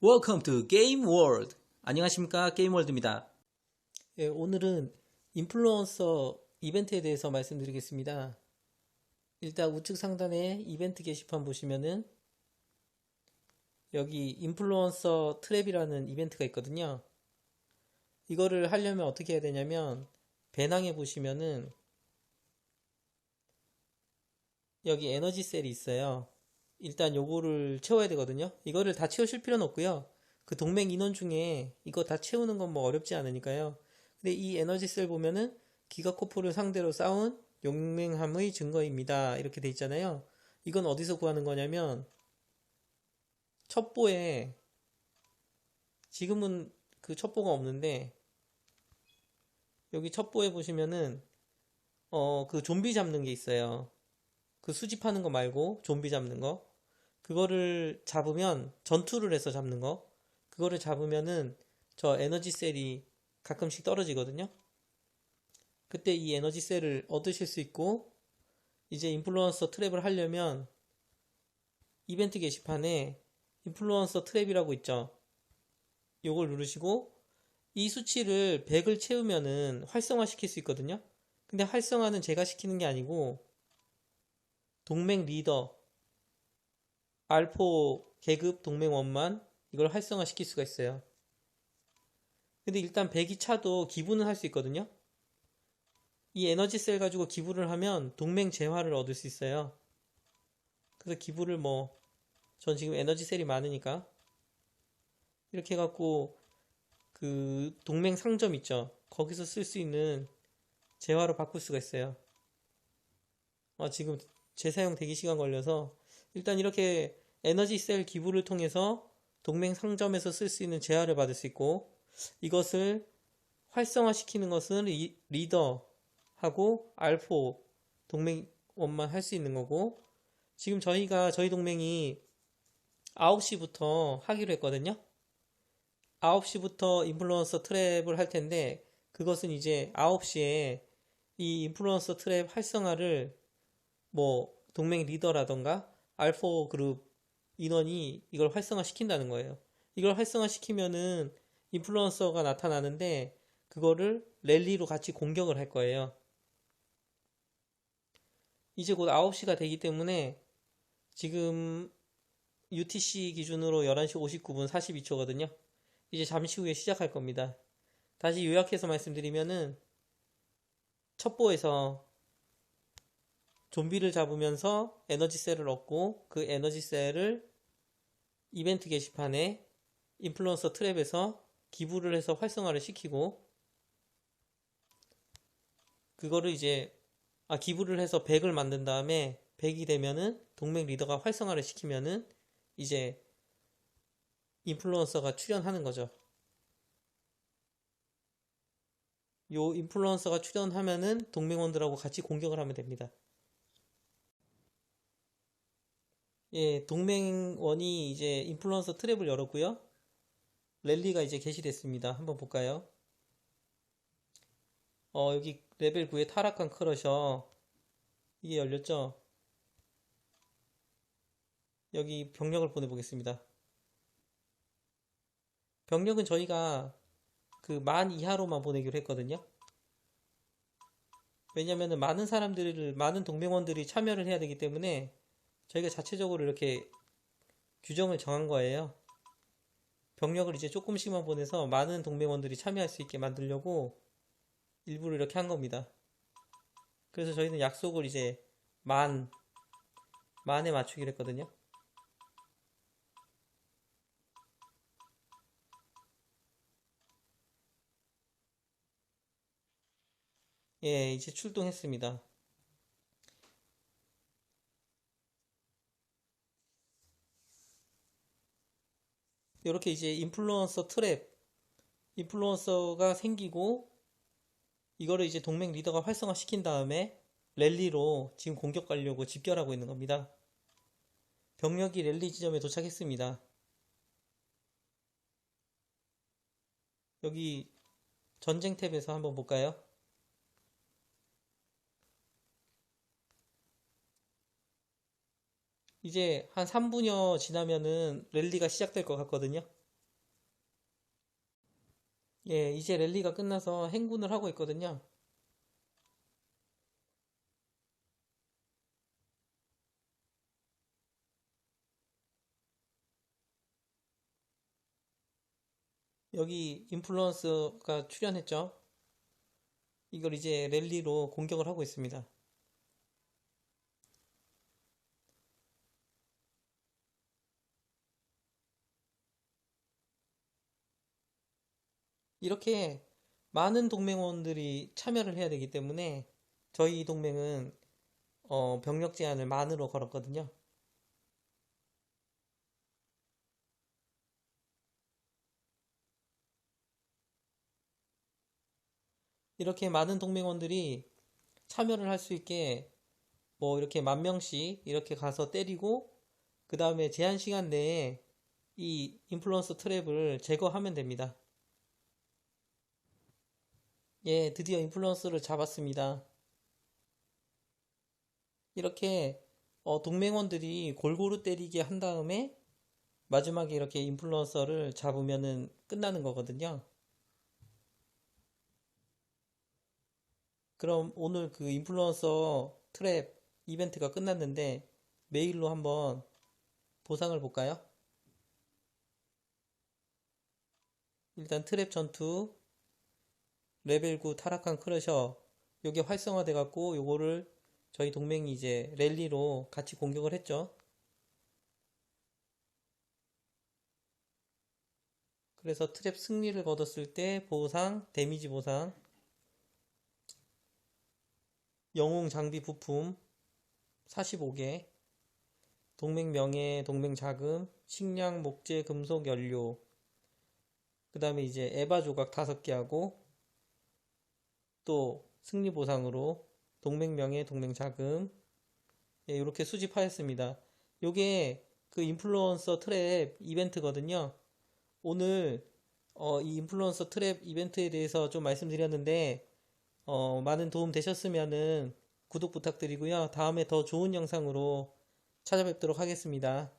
Welcome to Game World. 안녕하십니까 게임 월드입니다. 예, 오늘은 인플루언서 이벤트에 대해서 말씀드리겠습니다. 일단 우측 상단에 이벤트 게시판 보시면은 여기 인플루언서 트랩이라는 이벤트가 있거든요. 이거를 하려면 어떻게 해야 되냐면 배낭에 보시면은 여기 에너지 셀이 있어요. 일단 요거를 채워야 되거든요. 이거를 다 채우실 필요는 없고요. 그 동맹 인원 중에 이거 다 채우는 건 뭐 어렵지 않으니까요. 근데 이 에너지 셀 보면은 기가코프를 상대로 싸운 용맹함의 증거입니다. 이렇게 돼 있잖아요. 이건 어디서 구하는 거냐면 첩보에 지금은 그 첩보가 없는데 여기 첩보에 보시면은 어 그 좀비 잡는 게 있어요. 그 수집하는 거 말고 좀비 잡는 거 그거를 잡으면 전투를 해서 잡는 거 그거를 잡으면은 저 에너지 셀이 가끔씩 떨어지거든요. 그때 이 에너지 셀을 얻으실 수 있고 이제 인플루언서 트랩을 하려면 이벤트 게시판에 인플루언서 트랩이라고 있죠. 요걸 누르시고 이 수치를 100을 채우면은 활성화 시킬 수 있거든요. 근데 활성화는 제가 시키는 게 아니고 동맹 리더 알포 계급 동맹원만 이걸 활성화 시킬 수가 있어요. 근데 일단 100이 차도 기부는 할 수 있거든요. 이 에너지 셀 가지고 기부를 하면 동맹 재화를 얻을 수 있어요. 그래서 기부를 뭐, 전 지금 에너지 셀이 많으니까. 이렇게 해갖고, 그, 동맹 상점 있죠. 거기서 쓸 수 있는 재화로 바꿀 수가 있어요. 아, 지금 재사용 대기 시간 걸려서, 일단 이렇게 에너지 셀 기부를 통해서 동맹 상점에서 쓸 수 있는 재화를 받을 수 있고, 이것을 활성화시키는 것은 리, 리더하고 알포 동맹 원만 할 수 있는 거고, 지금 저희가, 저희 동맹이 9시부터 하기로 했거든요. 9시부터 인플루언서 트랩을 할 텐데, 그것은 이제 9시에 이 인플루언서 트랩 활성화를 뭐 동맹 리더라던가 알포 그룹 인원이 이걸 활성화 시킨다는 거예요. 이걸 활성화 시키면은 인플루언서가 나타나는데 그거를 랠리로 같이 공격을 할 거예요. 이제 곧 9시가 되기 때문에 지금 UTC 기준으로 11시 59분 42초거든요. 이제 잠시 후에 시작할 겁니다. 다시 요약해서 말씀드리면은 첩보에서 좀비를 잡으면서 에너지 셀을 얻고 그 에너지 셀을 이벤트 게시판에 인플루언서 트랩에서 기부를 해서 활성화를 시키고 그거를 이제 아 기부를 해서 100을 만든 다음에 100이 되면은 동맹 리더가 활성화를 시키면은 이제 인플루언서가 출연하는 거죠. 요 인플루언서가 출연하면은 동맹원들하고 같이 공격을 하면 됩니다. 예, 동맹원이 이제 인플루언서 트랩을 열었고요. 랠리가 이제 게시됐습니다. 한번 볼까요? 어, 여기 레벨 9에 타락한 크러셔. 이게 열렸죠? 여기 병력을 보내보겠습니다. 병력은 저희가 그 만 이하로만 보내기로 했거든요. 왜냐면은 많은 사람들을, 많은 동맹원들이 참여를 해야 되기 때문에 저희가 자체적으로 이렇게 규정을 정한 거예요. 병력을 이제 조금씩만 보내서 많은 동맹원들이 참여할 수 있게 만들려고 일부러 이렇게 한 겁니다. 그래서 저희는 약속을 이제 만, 만에 맞추기로 했거든요. 예, 이제 출동했습니다. 이렇게 이제 인플루언서 트랩, 인플루언서가 생기고 이거를 이제 동맹 리더가 활성화 시킨 다음에 랠리로 지금 공격 가려고 집결하고 있는 겁니다. 병력이 랠리 지점에 도착했습니다. 여기 전쟁 탭에서 한번 볼까요? 이제 한 3분여 지나면은 랠리가 시작될 것 같거든요. 예, 이제 랠리가 끝나서 행군을 하고 있거든요. 여기 인플루언서가 출연했죠. 이걸 이제 랠리로 공격을 하고 있습니다. 이렇게 많은 동맹원들이 참여를 해야 되기 때문에 저희 동맹은 어, 병력 제한을 만으로 걸었거든요. 이렇게 많은 동맹원들이 참여를 할 수 있게 뭐 이렇게 만 명씩 이렇게 가서 때리고 그 다음에 제한 시간 내에 이 인플루언서 트랩을 제거하면 됩니다. 예, 드디어 인플루언서를 잡았습니다. 이렇게 어, 동맹원들이 골고루 때리게 한 다음에 마지막에 이렇게 인플루언서를 잡으면은 끝나는 거거든요. 그럼 오늘 그 인플루언서 트랩 이벤트가 끝났는데 메일로 한번 보상을 볼까요? 일단 트랩 전투 레벨 9 타락한 크러셔 요게 활성화돼 갖고 요거를 저희 동맹이 이제 랠리로 같이 공격을 했죠. 그래서 트랩 승리를 거뒀을 때 보상, 데미지 보상, 영웅 장비 부품 45개, 동맹 명예, 동맹 자금, 식량, 목재, 금속, 연료, 그 다음에 이제 에바 조각 5개 하고, 또 승리 보상으로 동맹 명예, 동맹 자금, 예, 이렇게 수집하였습니다. 요게 그 인플루언서 트랩 이벤트거든요. 오늘 어, 이 인플루언서 트랩 이벤트에 대해서 좀 말씀드렸는데, 어, 많은 도움 되셨으면은 구독 부탁드리고요. 다음에 더 좋은 영상으로 찾아뵙도록 하겠습니다.